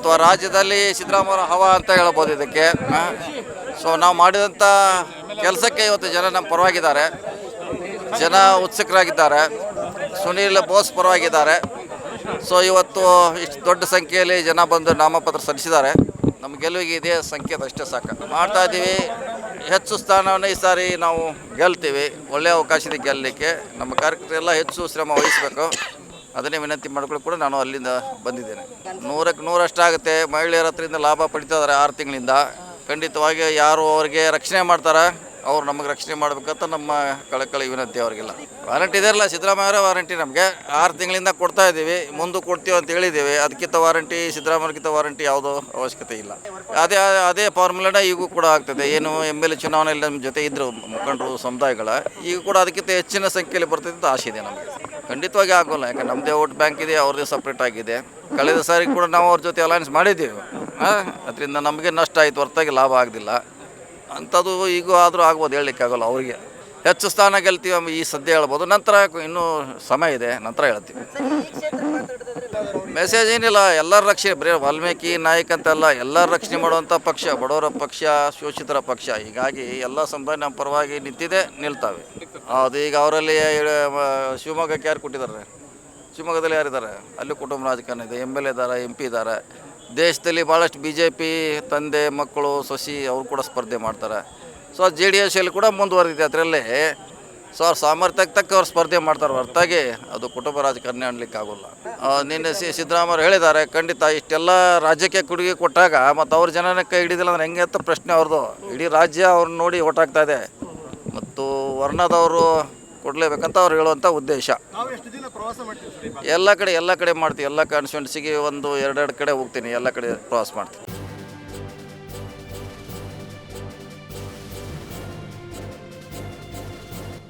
ಅಥವಾ ರಾಜ್ಯದಲ್ಲಿ ಸಿದ್ದರಾಮಯ್ಯ ಹವಾ ಅಂತ ಹೇಳ್ಬೋದು ಇದಕ್ಕೆ. ಸೊ ನಾವು ಮಾಡಿದಂಥ ಕೆಲಸಕ್ಕೆ ಇವತ್ತು ಜನ ನಮ್ಮ ಪರವಾಗಿದ್ದಾರೆ. ಜನ ಉತ್ಸುಕರಾಗಿದ್ದಾರೆ. ಸುನೀಲ್ ಬೋಸ್ ಪರವಾಗಿದ್ದಾರೆ. ಸೊ ಇವತ್ತು ಇಷ್ಟು ದೊಡ್ಡ ಸಂಖ್ಯೆಯಲ್ಲಿ ಜನ ಬಂದು ನಾಮಪತ್ರ ಸಲ್ಲಿಸಿದ್ದಾರೆ. ನಮ್ಮ ಗೆಲುವಿಗೆ ಇದೇ ಸಂಕೇತ, ಅಷ್ಟೇ ಸಾಕು. ಮಾಡ್ತಾ ಇದ್ದೀವಿ. ಹೆಚ್ಚು ಸ್ಥಾನವನ್ನು ಈ ಸಾರಿ ನಾವು ಗೆಲ್ತೀವಿ. ಒಳ್ಳೆಯ ಅವಕಾಶ ಇದೆ ಗೆಲ್ಲಲಿಕ್ಕೆ. ನಮ್ಮ ಕಾರ್ಯಕರ್ತರೆಲ್ಲ ಹೆಚ್ಚು ಶ್ರಮ ವಹಿಸಬೇಕು. ಅದನ್ನೇ ವಿನಂತಿ ಮಾಡ್ಕೊಳ್ಳಿ ಕೂಡ ನಾನು ಅಲ್ಲಿಂದ ಬಂದಿದ್ದೇನೆ. ನೂರಕ್ಕೆ ನೂರಷ್ಟಾಗುತ್ತೆ ಮಹಿಳೆಯರ ಹತ್ರದಿಂದ ಲಾಭ ಪಡಿತಾ ಇದ್ದಾರೆ ಆರು ತಿಂಗಳಿಂದ. ಖಂಡಿತವಾಗಿ ಯಾರು ಅವರಿಗೆ ರಕ್ಷಣೆ ಮಾಡ್ತಾರೆ, ಅವ್ರು ನಮಗೆ ರಕ್ಷಣೆ ಮಾಡಬೇಕಂತ ನಮ್ಮ ಕಳಕಳಿ ವಿನಂತಿ ಅವರಿಗೆಲ್ಲ. ವಾರಂಟಿ ಇದೆಯಲ್ಲ ಸಿದ್ದರಾಮಯ್ಯವರ ವಾರಂಟಿ ನಮಗೆ. ಆರು ತಿಂಗಳಿಂದ ಕೊಡ್ತಾ ಇದ್ದೀವಿ. ಮುಂದೆ ಕೊಡ್ತೀವಿ ಅಂತ ಹೇಳಿದ್ದೀವಿ. ಅದಕ್ಕಿಂತ ವಾರಂಟಿ ಸಿದ್ದರಾಮಯ್ಯಗಿಂತ ವಾರಂಟಿ ಯಾವುದೋ ಅವಶ್ಯಕತೆ ಇಲ್ಲ. ಅದೇ ಅದೇ ಫಾರ್ಮುಲಾನ ಈಗೂ ಕೂಡ ಆಗ್ತದೆ. ಏನು ಎಂ ಎಲ್ ಎ ಚುನಾವಣೆಯಲ್ಲಿ ನಮ್ಮ ಜೊತೆ ಇದ್ದರು ಮುಖಂಡರು, ಸಮುದಾಯಗಳ, ಈಗ ಕೂಡ ಅದಕ್ಕಿಂತ ಹೆಚ್ಚಿನ ಸಂಖ್ಯೆಯಲ್ಲಿ ಬರ್ತದೆ ಅಂತ ಆಸೆ ಇದೆ ನಮಗೆ. ಖಂಡಿತವಾಗಿ ಆಗೋಲ್ಲ. ಯಾಕಂದ್ರೆ ನಮ್ಮದೇ ವೋಟ್ ಬ್ಯಾಂಕ್ ಇದೆ, ಅವ್ರದ್ದೇ ಸಪ್ರೇಟ್ ಆಗಿದೆ. ಕಳೆದ ಸಾರಿ ಕೂಡ ನಾವು ಅವ್ರ ಜೊತೆ ಅಲಯನ್ಸ್ ಮಾಡಿದ್ದೀವಿ ಅದರಿಂದ ನಮಗೆ ನಷ್ಟ ಆಯಿತು, ಹೊರತಾಗಿ ಲಾಭ ಆಗಲಿಲ್ಲ ಅಂಥದ್ದು ಈಗೂ ಆದರೂ ಆಗ್ಬೋದು ಹೇಳಲಿಕ್ಕೆ ಆಗೋಲ್ಲ ಅವರಿಗೆ. ಹೆಚ್ಚು ಸ್ಥಾನ ಗೆಲ್ತೀವಿ ಈ ಸದ್ಯ ಹೇಳ್ಬೋದು. ನಂತರ ಇನ್ನೂ ಸಮಯ ಇದೆ. ನಂತರ ಹೇಳ್ತೀವಿ. ಮೆಸೇಜ್ ಏನಿಲ್ಲ. ಎಲ್ಲರ ರಕ್ಷಣೆ ಬರೀ ವಾಲ್ಮೀಕಿ ನಾಯಕ ಅಂತೆಲ್ಲ, ಎಲ್ಲರ ರಕ್ಷಣೆ ಮಾಡುವಂಥ ಪಕ್ಷ, ಬಡವರ ಪಕ್ಷ, ಶೋಷಿತರ ಪಕ್ಷ. ಹೀಗಾಗಿ ಎಲ್ಲ ಸಮುದಾಯ ನಮ್ಮ ಪರವಾಗಿ ನಿಂತಿದೆ, ನಿಲ್ತಾವೆ. ಅದು ಈಗ ಅವರಲ್ಲಿ ಶಿವಮೊಗ್ಗಕ್ಕೆ ಯಾರು ಕೊಟ್ಟಿದ್ದಾರೆ? ಶಿವಮೊಗ್ಗದಲ್ಲಿ ಯಾರಿದ್ದಾರೆ? ಅಲ್ಲಿ ಕುಟುಂಬ ರಾಜಕಾರಣ ಇದೆ. ಎಂ ಎಲ್ ಎ ಇದ್ದಾರೆ ಎಂ ಪಿ ಇದ್ದಾರೆ. ದೇಶದಲ್ಲಿ ಭಾಳಷ್ಟು ಬಿ ಜೆ ಪಿ ತಂದೆ, ಮಕ್ಕಳು, ಸೊಸಿ, ಅವರು ಕೂಡ ಸ್ಪರ್ಧೆ ಮಾಡ್ತಾರೆ. ಸೊ ಜೆ ಡಿ ಎಸ್ಸಲ್ಲಿ ಕೂಡ ಮುಂದುವರೆದಿದೆ ಅದರಲ್ಲಿ. ಸೊ ಅವ್ರ ಸಾಮರ್ಥ್ಯಕ್ಕೆ ತಕ್ಕ ಅವ್ರು ಸ್ಪರ್ಧೆ ಮಾಡ್ತಾರೆ. ಹೊರತಾಗಿ ಅದು ಕುಟುಂಬ ರಾಜಕಾರಣಿ ಅನ್ಲಿಕ್ಕೆ ಆಗೋಲ್ಲ. ನಿನ್ನೆ ಸಿ ಸಿದ್ದರಾಮಯ್ಯ ಹೇಳಿದ್ದಾರೆ, ಖಂಡಿತ ಇಷ್ಟೆಲ್ಲ ರಾಜ್ಯಕ್ಕೆ ಕೊಡುಗೆ ಕೊಟ್ಟಾಗ ಮತ್ತು ಅವ್ರ ಜನನ ಕೈ ಹಿಡಿದಿಲ್ಲ ಅಂದ್ರೆ ಹೆಂಗೆ ಅಂತ ಪ್ರಶ್ನೆ ಅವ್ರದ್ದು ಇಡೀ ರಾಜ್ಯ ಅವ್ರನ್ನ ನೋಡಿ ಓಟಾಗ್ತಾ ಇದೆ. ಮತ್ತು ವರ್ಣದವರು ಕೊಡಲೇಬೇಕಂತ ಅವ್ರು ಹೇಳುವಂಥ ಉದ್ದೇಶ. ಎಲ್ಲ ಕಡೆ ಎಲ್ಲ ಕಡೆ ಮಾಡ್ತೀವಿ. ಎಲ್ಲ ಕಾನ್ಸ್ಟಿಟ್ಯೂನ್ಸಿಗೆ ಒಂದು ಎರಡೆರಡು ಕಡೆ ಹೋಗ್ತೀನಿ. ಎಲ್ಲ ಕಡೆ ಪ್ರವಾಸ ಮಾಡ್ತೀನಿ.